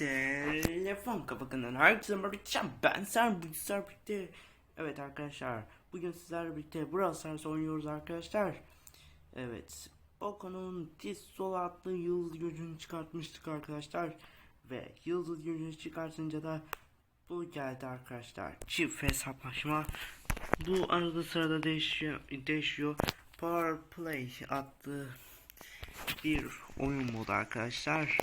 Telefon kapakından herkese merhaba ben Sen bugün sizlerle birlikte Evet arkadaşlar bugün sizlerle birlikte Brawl Stars oynuyoruz arkadaşlar. Evet Poco'nun Tissol adlı yıldız gücünü çıkartmıştık arkadaşlar. Ve yıldız gücünü çıkartınca da Bu geldi arkadaşlar. Çift hesaplaşma. Bu arada sırada değişiyor, değişiyor. Power Play adlı bir oyun modu arkadaşlar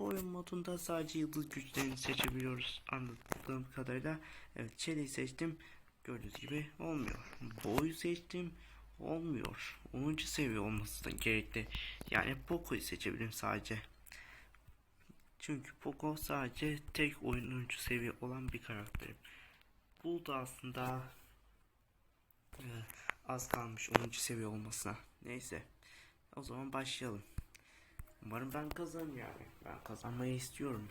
bu oyun modunda sadece yıldız güçlerini seçebiliyoruz anladığım kadarıyla. Evet çeliği seçtim. Gördüğünüz gibi olmuyor. Boyu seçtim. Olmuyor. 10. seviye olması da gerekli. Yani Poco'yu seçebilirim sadece. Çünkü Poco sadece tek oyuncu seviye olan bir karakterim. Bu da aslında e, az kalmış 10. seviye olmasına. Neyse. O zaman başlayalım. Umarım ben kazanırım yani. Ben kazanmayı istiyorum.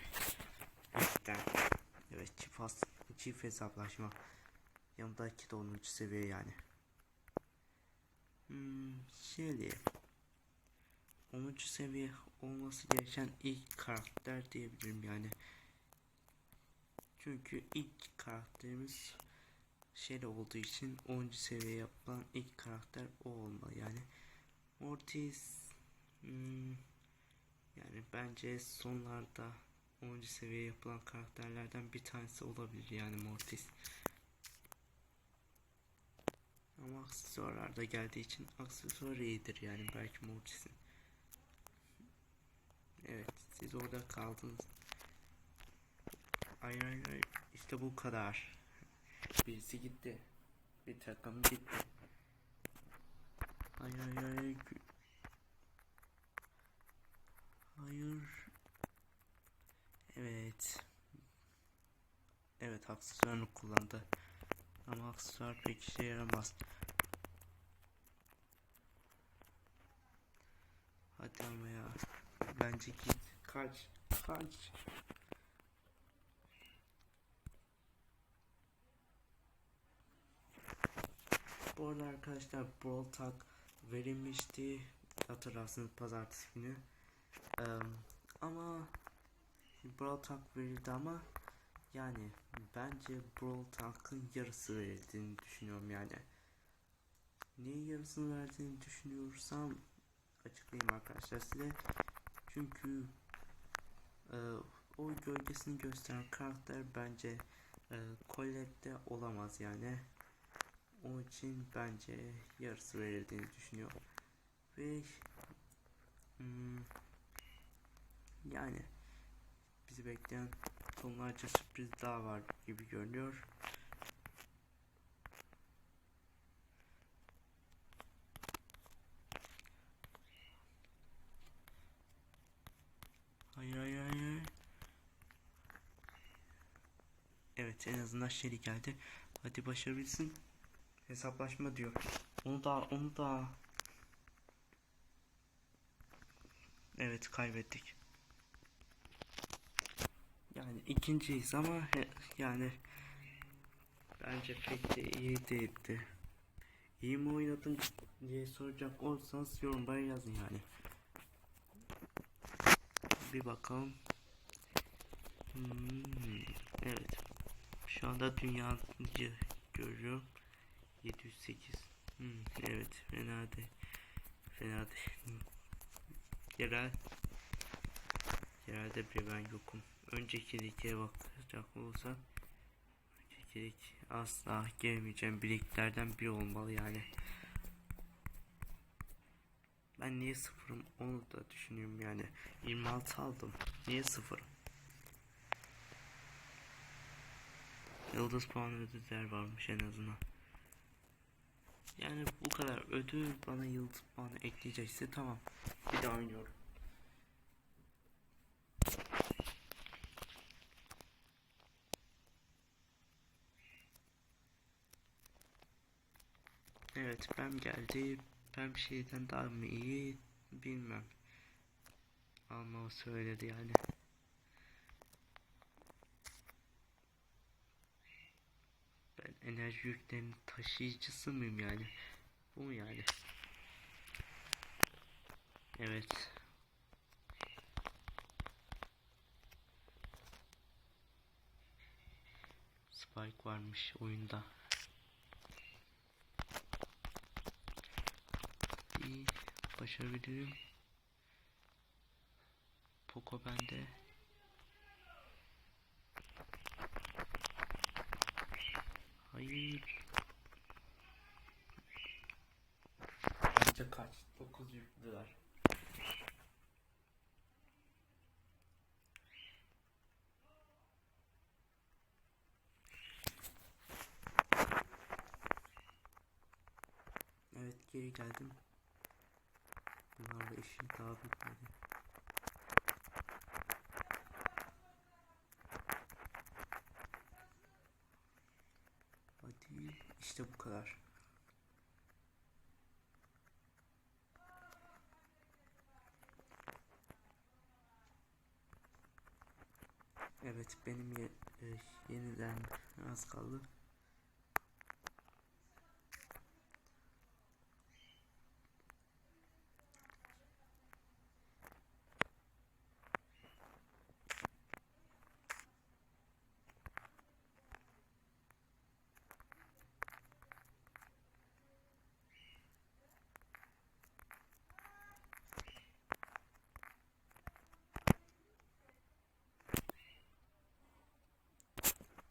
Gerçekten. Evet çift, has, çift hesaplaşma. Yanındaki de 10. seviye yani. Hmm, şöyle. 10. seviye olması gereken ilk karakter diyebilirim yani. Çünkü ilk karakterimiz şeyle olduğu için 10. seviye yapılan ilk karakter o olmalı yani. Mortis hmm, yani bence sonlarda 10. seviye yapılan karakterlerden bir tanesi olabilir yani Mortis. Ama aksesuarlar da geldiği için aksesuar iyidir yani belki Mortis'in. Evet siz orada kaldınız. Ay ay ay işte bu kadar. Birisi gitti. Bir takım gitti. Ay ay ay. Hayır. Evet. Evet aksesuarını kullandı. Ama aksesuar pek işe yaramaz. Hadi ama ya. Bence git. Kaç. Kaç. Bu arada arkadaşlar Brawl Talk verilmişti. Hatırlarsınız pazartesi günü. Ama Brawl Talk verildi ama yani bence Brawl Talk'ın yarısı verildiğini düşünüyorum yani. Niye yarısını verdiğini düşünüyorsam açıklayayım arkadaşlar size. Çünkü e, o gölgesini gösteren karakter bence e, Colette'de olamaz yani. Onun için bence yarısı verildiğini düşünüyorum. Ve hmm, yani bizi bekleyen tonlarca sürpriz daha var gibi görünüyor. Hayır hayır hayır. Evet en azından Shelly geldi. Hadi başarabilsin. Hesaplaşma diyor. Onu da onu da. Evet kaybettik. Yani ikinciyiz ama he- yani bence pek de iyi değildi. İyi mi oynadın diye soracak olursanız yorumlara yazın yani. Bir bakalım. Hmm, evet. Şu anda dünyayı görüyorum. 708. Hmm, evet fena değil. Fena değil. Yerel. Yerelde bir ben yokum. Önceki liglere bakacak olursak önceki lig asla gelmeyeceğim bir liglerden biri olmalı yani. Ben niye sıfırım onu da düşünüyorum yani. 26 aldım. Niye sıfırım? Yıldız puanı ödüller varmış en azından. Yani bu kadar ödül bana yıldız puanı ekleyecekse tamam. Bir daha oynuyorum. Evet Prem geldi. Prem şeyden daha mı iyi bilmem. Ama o söyledi yani. Ben enerji yüklerinin taşıyıcısı mıyım yani? Bu mu yani? Evet. Spike varmış oyunda. Başarabilirim. Poco bende. Hayır. Bence kaç? 9 yüklüler. Evet geri geldim. Bunlarla işim daha bitmedi. Hadi işte bu kadar. Evet benim ye e, yeniden az kaldı.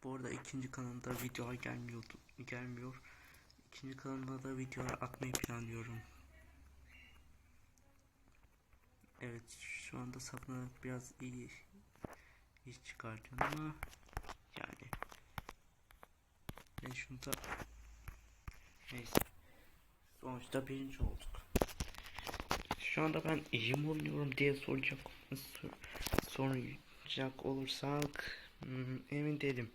Bu arada ikinci kanalda videolar gelmiyordu, gelmiyor. İkinci kanalda da videolar atmayı planlıyorum. Evet şu anda sapına biraz iyi iş çıkartıyorum ama yani ben şunu da neyse sonuçta birinci olduk. Şu anda ben iyi mi oynuyorum diye soracak sor- soracak olursak hmm, emin değilim.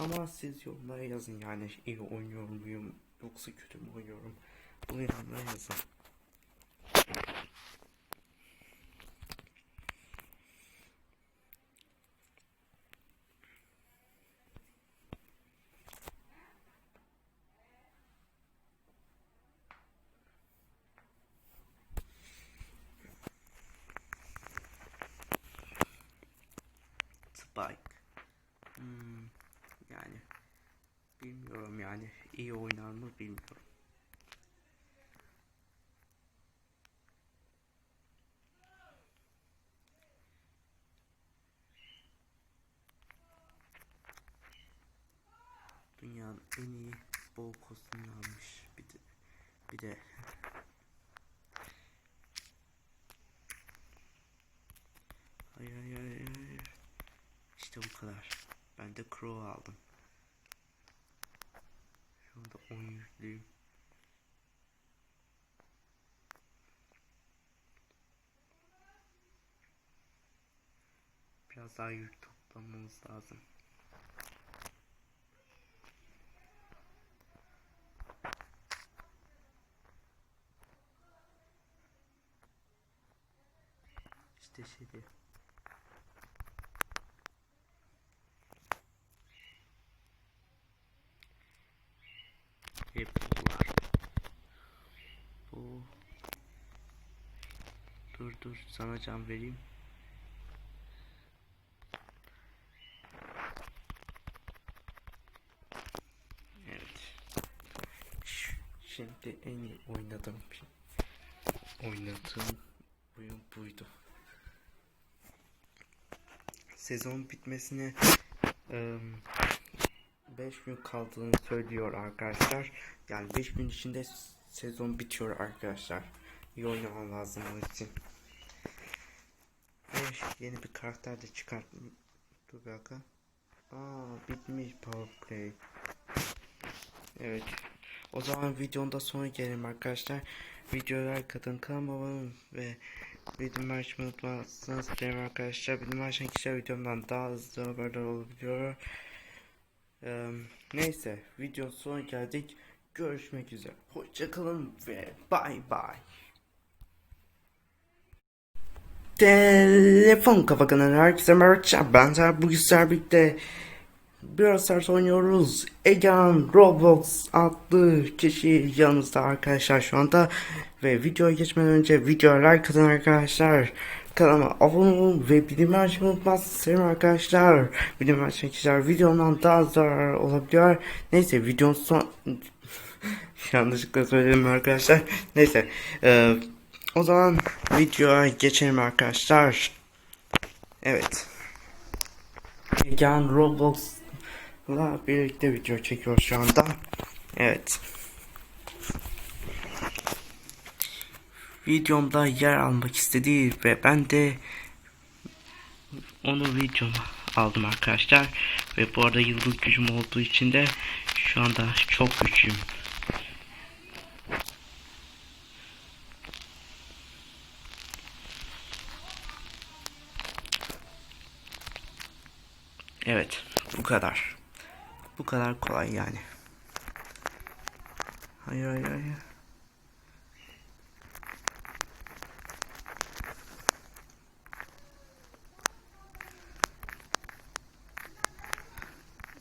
Ama siz yorumlara yazın yani iyi oynuyor muyum yoksa kötü mü oynuyorum. Bunu yorumlara yazın. Spike. Hmm, yani bilmiyorum yani iyi oynar mı bilmiyorum. Dünyanın en iyi bol kostümünü almış bir de bir de Hayır hayır hayır. İşte bu kadar. Ben de Crow aldım. Şu anda 10 yüklüyüm. Biraz daha yük toplamamız lazım. İşte şey diyor. Var. Bu Dur dur sana can vereyim. Evet. Şimdi en iyi oynadığım. Oynadığım oyun buydu. Sezon bitmesine 5 gün kaldığını söylüyor arkadaşlar. Yani 5 gün içinde sezon bitiyor arkadaşlar. İyi oynamam lazım onun için. Ve yeni bir karakter de çıkarttım. Dur bir dakika. Aa bitmiş powerplay. Evet. O zaman videonun da sonu gelelim arkadaşlar. Videoya like atın, kanalıma abone ve bildirim açmayı unutmazsanız arkadaşlar. Bildirim açan kişiler videomdan daha hızlı haberdar olabiliyor. Eee, neyse videonun sonuna geldik. Görüşmek üzere. Hoşçakalın ve bay bay. Telefon kafa kanalı herkese merhaba. Ben Ser bugün sizlerle birlikte biraz ters oynuyoruz. Egan Roblox adlı kişi yanımızda arkadaşlar şu anda. Ve videoya geçmeden önce videoya like atın arkadaşlar. Kanalıma abone olun ve bildirim açmayı unutmazsınız arkadaşlar. Bildirim açan kişiler videomdan daha zarar olabiliyor. Neyse videonun son... Yanlışlıkla söyledim arkadaşlar. Neyse. eee, o zaman videoya geçelim arkadaşlar. Evet. Egan Roblox'la birlikte video çekiyoruz şu anda. Evet. Videomda yer almak istedi ve ben de onu videoma aldım arkadaşlar. Ve bu arada yıldız gücüm olduğu için de şu anda çok güçlüyüm. Evet, bu kadar. Bu kadar kolay yani. Hayır hayır hayır.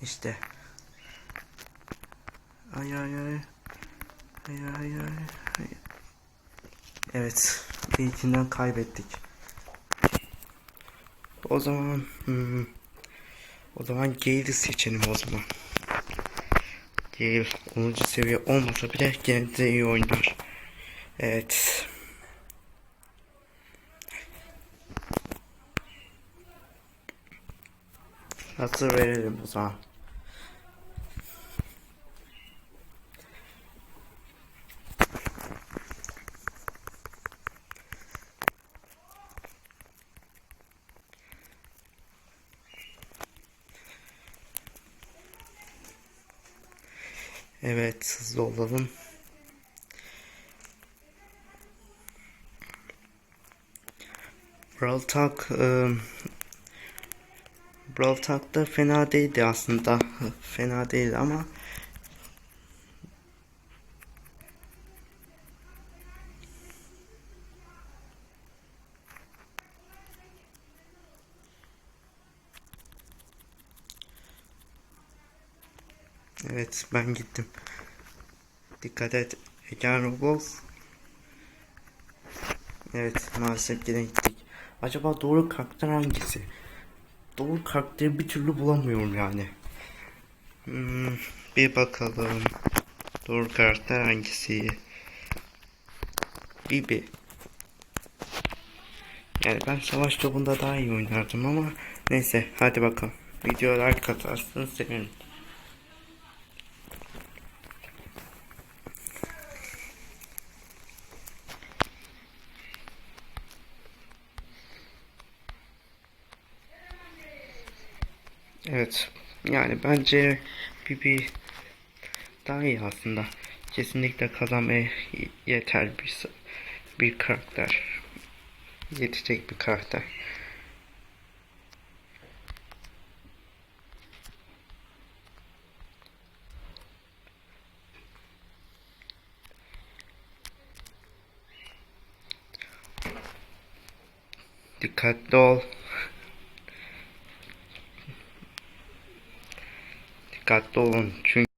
İşte. Hayır hayır hayır. Hayır hayır hayır. hayır. Evet, ilkinden kaybettik. O zaman hmm, o zaman Gale'i seçelim o zaman. Gale 10. seviye olmasa bile gene de iyi oynar. Evet. Hazır verelim o zaman. Evet hızlı olalım. Brawl Talk eee, Brawl Talk da fena değildi aslında. Fena değildi ama Evet ben gittim. Dikkat et. Egen Roblox. Evet maalesef yine gittik. Acaba doğru karakter hangisi? Doğru karakteri bir türlü bulamıyorum yani. Hmm, bir bakalım. Doğru karakter hangisi? Bibi. Yani ben savaş topunda daha iyi oynardım ama neyse hadi bakalım. Videoya like atarsınız sevinirim. Evet. Yani bence Bibi daha iyi aslında. Kesinlikle kazanmaya yeter bir bir karakter. Yetecek bir karakter. Dikkatli ol. Dikkatli olun çünkü